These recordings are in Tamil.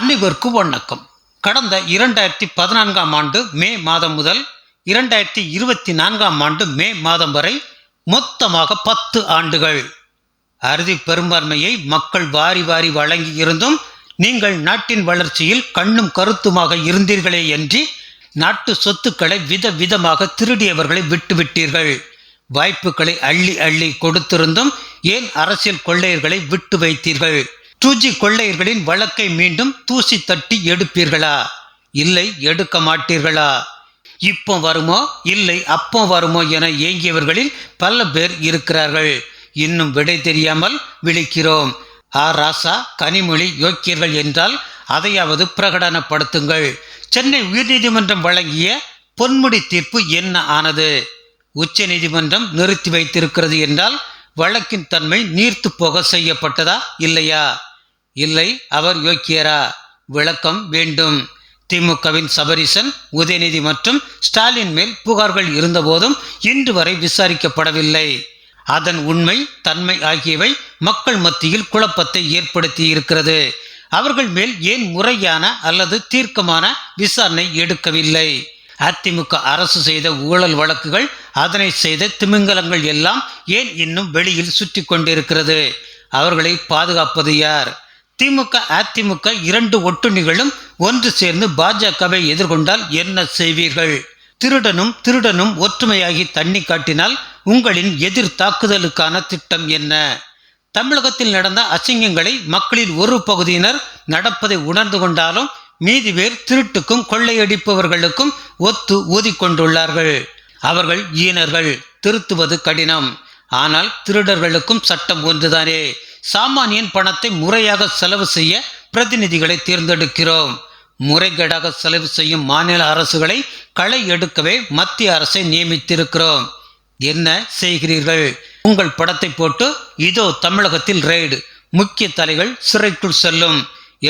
அனைவருக்கு வணக்கம். கடந்த இரண்டாயிரத்தி பதினான்காம் ஆண்டு மே மாதம் முதல் இரண்டாயிரத்தி இருபத்தி நான்காம் ஆண்டு மே மாதம் வரை மொத்தமாக பத்து ஆண்டுகள். அறுதி பெரும்பான்மையை மக்கள் வாரி வாரி வழங்கி இருந்தும் நீங்கள் நாட்டின் வளர்ச்சியில் கண்ணும் கருத்துமாக இருந்தீர்களே என்று நாட்டு சொத்துக்களை வித விதமாக திருடியவர்களை விட்டுவிட்டீர்கள். வாய்ப்புகளை அள்ளி அள்ளி கொடுத்திருந்தும் ஏன் அரசியல் கொள்ளையர்களை விட்டு வைத்தீர்கள்? டூ ஜி கொள்ளையர்களின் வழக்கை மீண்டும் தூசி தட்டி எடுப்பீர்களா? இல்லை எடுக்க மாட்டீர்களா? இப்போ வருமோ? இல்லை அப்போ வருமோ என ஏங்கியவர்களில் பல பேர் இருக்கிறார்கள். இன்னும் விடை தெரியாமல் விழிக்கிறோம். ஆ ராசா கனிமொழி யோக்கியர்கள் என்றால் அதையாவது பிரகடனப்படுத்துங்கள். சென்னை உயர்நீதிமன்றம் வழங்கிய பொன்முடி தீர்ப்பு என்ன ஆனது? உச்ச நீதிமன்றம் நிறுத்தி வைத்திருக்கிறது என்றால் வழக்கின் தன்மை நீர்த்து போக செய்யப்பட்டதா இல்லையா? இல்லை அவர் யோக்கியரா? விளக்கம் வேண்டும். திமுகவின் சபரிசன் உதயநிதி மற்றும் ஸ்டாலின் மேல் புகார்கள் இருந்தபோதும் இன்று வரை விசாரிக்கப்படவில்லை. அதன் உண்மை தன்மை ஆகியவை மக்கள் மத்தியில் குழப்பத்தை ஏற்படுத்தி இருக்கிறது அவர்கள் மேல் ஏன் முறையான அல்லது தீர்க்கமான விசாரணை எடுக்கவில்லை? அதிமுக அரசு செய்த ஊழல் வழக்குகள் அதனை செய்த திமிங்கலங்கள் எல்லாம் ஏன் இன்னும் வெளியில் சுற்றி கொண்டிருக்கிறது அவர்களை பாதுகாப்பது யார்? திமுக அதிமுக இரண்டு ஒட்டுணிகளும் ஒன்று சேர்ந்து பாஜகவை எதிர்கொண்டால் என்ன செய்வீர்கள்? திருடனும் திருடனும் ஒற்றுமையாகி தண்ணி காட்டினால் உங்களின் எதிர் தாக்குதலுக்கான திட்டம் என்ன? தமிழகத்தில் நடந்த அசிங்கங்களை மக்களில் ஒரு பகுதியினர் நடப்பதை உணர்ந்து கொண்டாலும் மீதி பேர் திருட்டுக்கும் கொள்ளையடிப்பவர்களுக்கும் ஒத்து ஊதிக்கொண்டுள்ளார்கள் அவர்கள் ஈனர்கள் திருத்துவது கடினம். ஆனால் திருடர்களுக்கும் சட்டம் ஒன்றுதானே? சாமானியன் பணத்தை முறையாக செலவு செய்ய பிரதிநிதிகளை தேர்ந்தெடுக்கிறோம். முறைகேடாக செலவு செய்யும் மாநில அரசுகளை களை எடுக்கவே மத்திய அரசை நியமித்திருக்கிறோம். என்ன செய்கிறீர்கள்? உங்கள் படத்தை போட்டு இதோ தமிழகத்தில் ரெய்டு முக்கிய தலைகள் சிறைக்குள் செல்லும்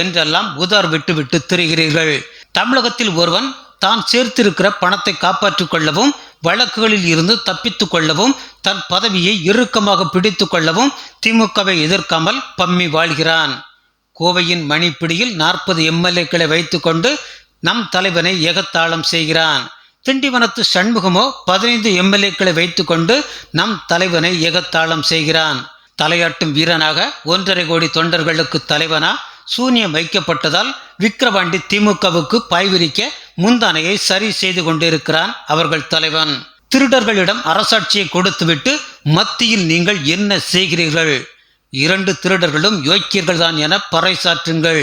என்றெல்லாம் உதார் விட்டு விட்டு திரிகிறீர்கள். தமிழகத்தில் ஒருவன் தான் சேர்த்திருக்கிற பணத்தை காப்பாற்றிக் கொள்ளவும் வழக்குகளில் இருந்து தப்பித்துக் கொள்ளவும் தன் பதவியை இறுக்கமாக பிடித்துக் கொள்ளவும் திமுகவை எதிர்க்காமல் பம்மி வாழ்கிறான். கோவையின் மணிப்பிடியில் நாற்பது எம்எல்ஏக்களை வைத்துக்கொண்டு நம் தலைவனை எகத்தாளம் செய்கிறான். திண்டிவனத்து சண்முகமோ பதினைந்து எம்எல்ஏக்களை வைத்துக்கொண்டு நம் தலைவனை எகத்தாளம் செய்கிறான். தலையாட்டும் வீரனாக ஒன்றரை கோடி தொண்டர்களுக்கு தலைவனா சூனியம் வைக்கப்பட்டதால் விக்கிரவாண்டி திமுகவுக்கு பாய்விரிக்க முந்தானையை சரி செய்து கொண்டிருக்கிறான் அவர்கள் தலைவன். திருடர்களிடம் அரசாட்சியை கொடுத்துவிட்டு மத்தியில் நீங்கள் என்ன செய்கிறீர்கள்? இரண்டு திருடர்களும் யோக்கியர்கள் தான் என பறைசாற்றுங்கள்.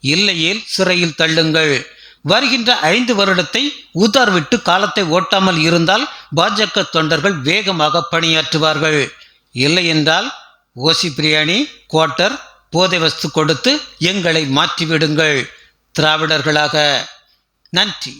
இல்லையேல் சிறையில் தள்ளுங்கள். வருகின்ற ஐந்து வருடத்தை உதார்விட்டு காலத்தை ஓட்டாமல் இருந்தால் பாஜக தொண்டர்கள் வேகமாக பணியாற்றுவார்கள். இல்லை என்றால் ஓசி பிரியாணி குவார்ட்டர் போதை வஸ்து கொடுத்து எங்களை மாற்றிவிடுங்கள். திராவிடர்களாக. நன்றி